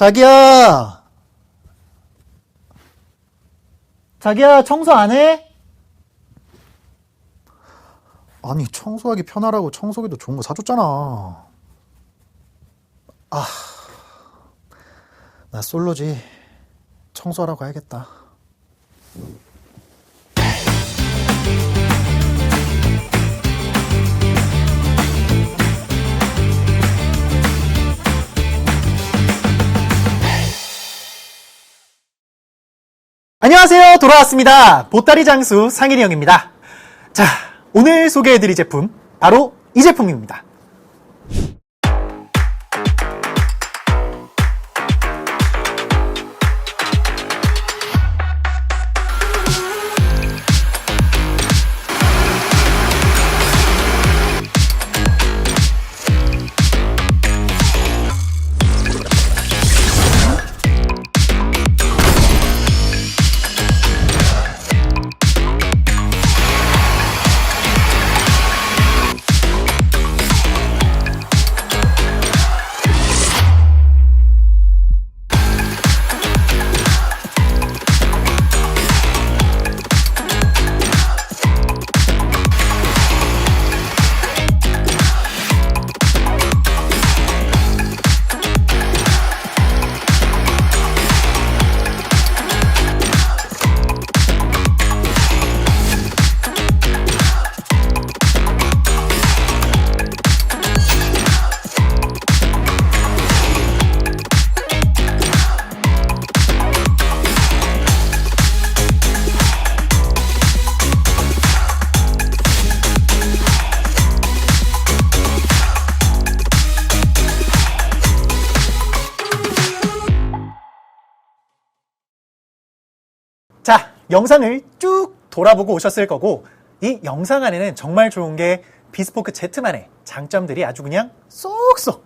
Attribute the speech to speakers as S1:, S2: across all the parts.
S1: 자기야! 자기야, 청소 안 해? 아니, 청소하기 편하라고 청소기도 좋은 거 사줬잖아. 아, 나 솔로지. 청소하러 가야겠다. 안녕하세요. 돌아왔습니다. 보따리 장수 상일이 형입니다. 자, 오늘 소개해드릴 제품, 바로 이 제품입니다. 영상을 쭉 돌아보고 오셨을 거고, 이 영상 안에는 정말 좋은 게 비스포크 Z만의 장점들이 아주 그냥 쏙쏙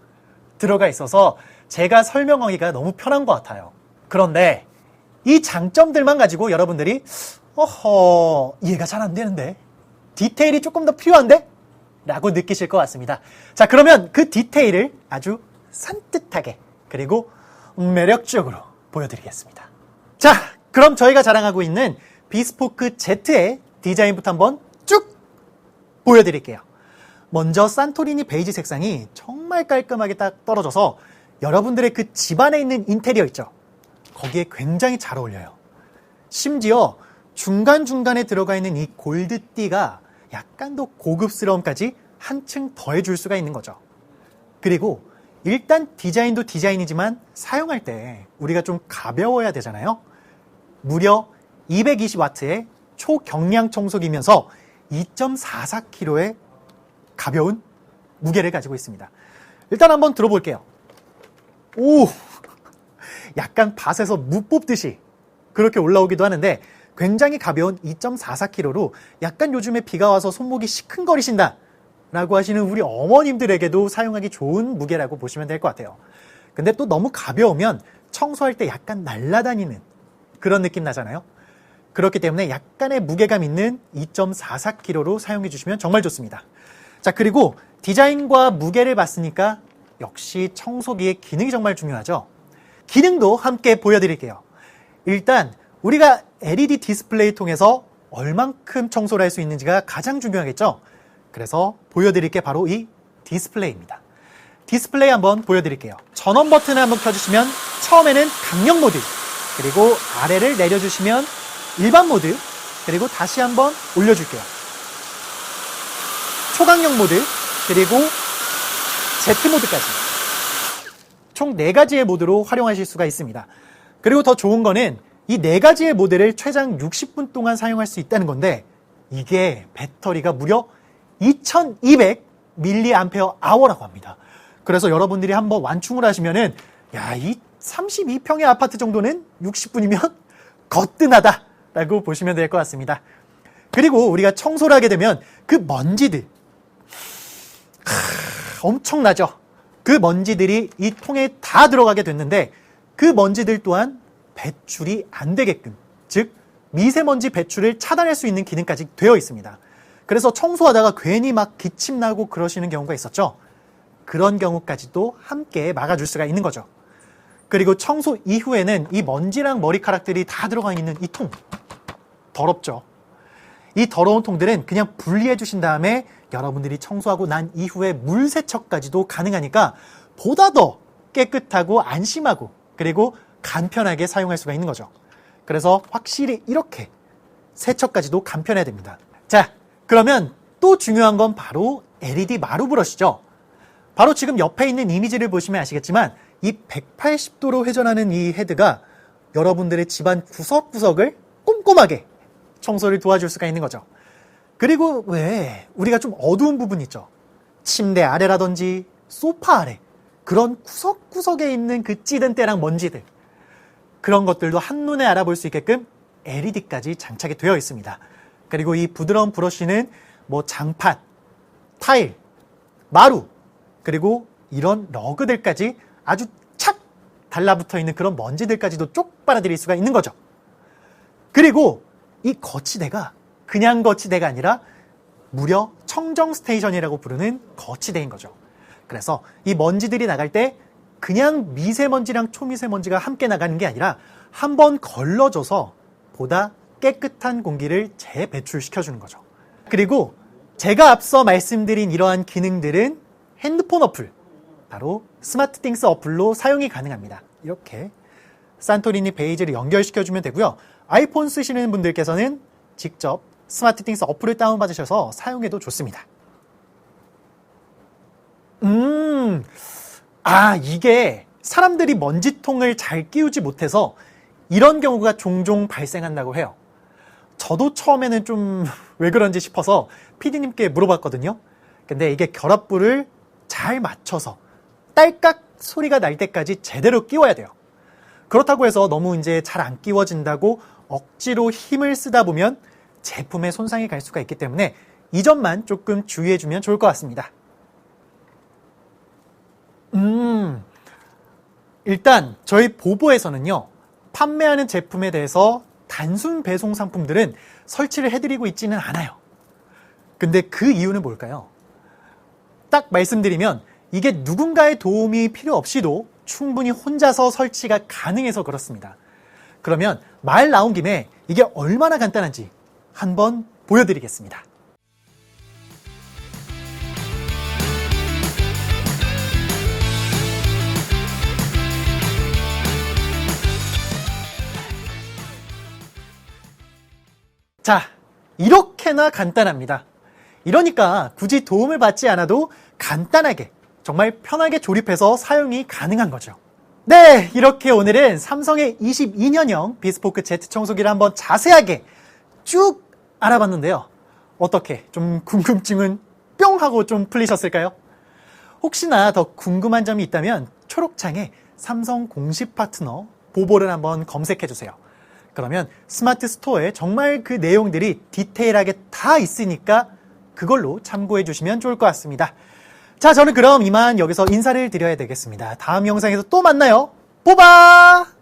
S1: 들어가 있어서 제가 설명하기가 너무 편한 것 같아요. 그런데 이 장점들만 가지고 여러분들이, 어허, 이해가 잘 안 되는데? 디테일이 조금 더 필요한데? 라고 느끼실 것 같습니다. 자, 그러면 그 디테일을 아주 산뜻하게, 그리고 매력적으로 보여드리겠습니다. 자, 그럼 저희가 자랑하고 있는 비스포크 Z의 디자인부터 한번 쭉 보여드릴게요. 먼저 산토리니 베이지 색상이 정말 깔끔하게 딱 떨어져서 여러분들의 그 집안에 있는 인테리어 있죠? 거기에 굉장히 잘 어울려요. 심지어 중간중간에 들어가 있는 이 골드띠가 약간 더 고급스러움까지 한층 더해줄 수가 있는 거죠. 그리고 일단 디자인도 디자인이지만 사용할 때 우리가 좀 가벼워야 되잖아요. 무려 220와트의 초경량 청소기면서 2.44kg의 가벼운 무게를 가지고 있습니다. 일단 한번 들어볼게요. 오! 약간 밭에서 무 뽑듯이 그렇게 올라오기도 하는데 굉장히 가벼운 2.44kg로 약간 요즘에 비가 와서 손목이 시큰거리신다 라고 하시는 우리 어머님들에게도 사용하기 좋은 무게라고 보시면 될 것 같아요. 근데 또 너무 가벼우면 청소할 때 약간 날아다니는 그런 느낌 나잖아요. 그렇기 때문에 약간의 무게감 있는 2.44kg로 사용해 주시면 정말 좋습니다. 자, 그리고 디자인과 무게를 봤으니까 역시 청소기의 기능이 정말 중요하죠. 기능도 함께 보여드릴게요. 일단 우리가 LED 디스플레이 통해서 얼만큼 청소를 할 수 있는지가 가장 중요하겠죠. 그래서 보여드릴 게 바로 이 디스플레이입니다. 디스플레이 한번 보여드릴게요. 전원 버튼을 한번 켜주시면 처음에는 강력 모드, 그리고 아래를 내려주시면 일반 모드, 그리고 다시 한번 올려줄게요. 초강력 모드, 그리고 Z 모드까지. 총 4가지의 모드로 활용하실 수가 있습니다. 그리고 더 좋은 거는 이 4가지의 모델을 최장 60분 동안 사용할 수 있다는 건데 이게 배터리가 무려 2200mAh라고 합니다. 그래서 여러분들이 한번 완충을 하시면은 야, 이 32평의 아파트 정도는 60분이면 거뜬하다라고 보시면 될 것 같습니다. 그리고 우리가 청소를 하게 되면 그 먼지들 하, 엄청나죠. 그 먼지들이 이 통에 다 들어가게 됐는데 그 먼지들 또한 배출이 안 되게끔 즉 미세먼지 배출을 차단할 수 있는 기능까지 되어 있습니다. 그래서 청소하다가 괜히 막 기침 나고 그러시는 경우가 있었죠. 그런 경우까지도 함께 막아줄 수가 있는 거죠. 그리고 청소 이후에는 이 먼지랑 머리카락들이 다 들어가 있는 이 통. 더럽죠. 이 더러운 통들은 그냥 분리해 주신 다음에 여러분들이 청소하고 난 이후에 물 세척까지도 가능하니까 보다 더 깨끗하고 안심하고 그리고 간편하게 사용할 수가 있는 거죠. 그래서 확실히 이렇게 세척까지도 간편해야 됩니다. 자, 그러면 또 중요한 건 바로 LED 마루 브러쉬죠. 바로 지금 옆에 있는 이미지를 보시면 아시겠지만 이 180도로 회전하는 이 헤드가 여러분들의 집안 구석구석을 꼼꼼하게 청소를 도와줄 수가 있는 거죠. 그리고 왜 우리가 좀 어두운 부분 있죠. 침대 아래라든지 소파 아래 그런 구석구석에 있는 그 찌든 때랑 먼지들 그런 것들도 한눈에 알아볼 수 있게끔 LED까지 장착이 되어 있습니다. 그리고 이 부드러운 브러쉬는 뭐 장판, 타일, 마루, 그리고 이런 러그들까지 아주 착 달라붙어 있는 그런 먼지들까지도 쪽 빨아들일 수가 있는 거죠. 그리고 이 거치대가 그냥 거치대가 아니라 무려 청정 스테이션이라고 부르는 거치대인 거죠. 그래서 이 먼지들이 나갈 때 그냥 미세먼지랑 초미세먼지가 함께 나가는 게 아니라 한 번 걸러줘서 보다 깨끗한 공기를 재배출시켜주는 거죠. 그리고 제가 앞서 말씀드린 이러한 기능들은 핸드폰 어플, 바로 스마트 띵스 어플로 사용이 가능합니다. 이렇게 산토리니 베이지를 연결시켜주면 되고요. 아이폰 쓰시는 분들께서는 직접 스마트 띵스 어플을 다운받으셔서 사용해도 좋습니다. 음, 아, 이게 사람들이 먼지통을 잘 끼우지 못해서 이런 경우가 종종 발생한다고 해요. 저도 처음에는 좀 왜 그런지 싶어서 PD님께 물어봤거든요. 근데 이게 결합부를 잘 맞춰서 딸깍 소리가 날 때까지 제대로 끼워야 돼요. 그렇다고 해서 너무 이제 잘 안 끼워진다고 억지로 힘을 쓰다 보면 제품에 손상이 갈 수가 있기 때문에 이 점만 조금 주의해주면 좋을 것 같습니다. 음, 일단 저희 보보에서는요, 판매하는 제품에 대해서 단순 배송 상품들은 설치를 해드리고 있지는 않아요. 근데 그 이유는 뭘까요? 딱 말씀드리면 이게 누군가의 도움이 필요 없이도 충분히 혼자서 설치가 가능해서 그렇습니다. 그러면 말 나온 김에 이게 얼마나 간단한지 한번 보여드리겠습니다. 자, 이렇게나 간단합니다. 이러니까 굳이 도움을 받지 않아도 간단하게, 정말 편하게 조립해서 사용이 가능한 거죠. 네, 이렇게 오늘은 삼성의 22년형 비스포크 Z 청소기를 한번 자세하게 쭉 알아봤는데요. 어떻게 좀 궁금증은 뿅 하고 좀 풀리셨을까요? 혹시나 더 궁금한 점이 있다면 초록창에 삼성 공식 파트너 보보를 한번 검색해 주세요. 그러면 스마트 스토어에 정말 그 내용들이 디테일하게 다 있으니까 그걸로 참고해 주시면 좋을 것 같습니다. 자, 저는 그럼 이만 여기서 인사를 드려야 되겠습니다. 다음 영상에서 또 만나요. 뽑아!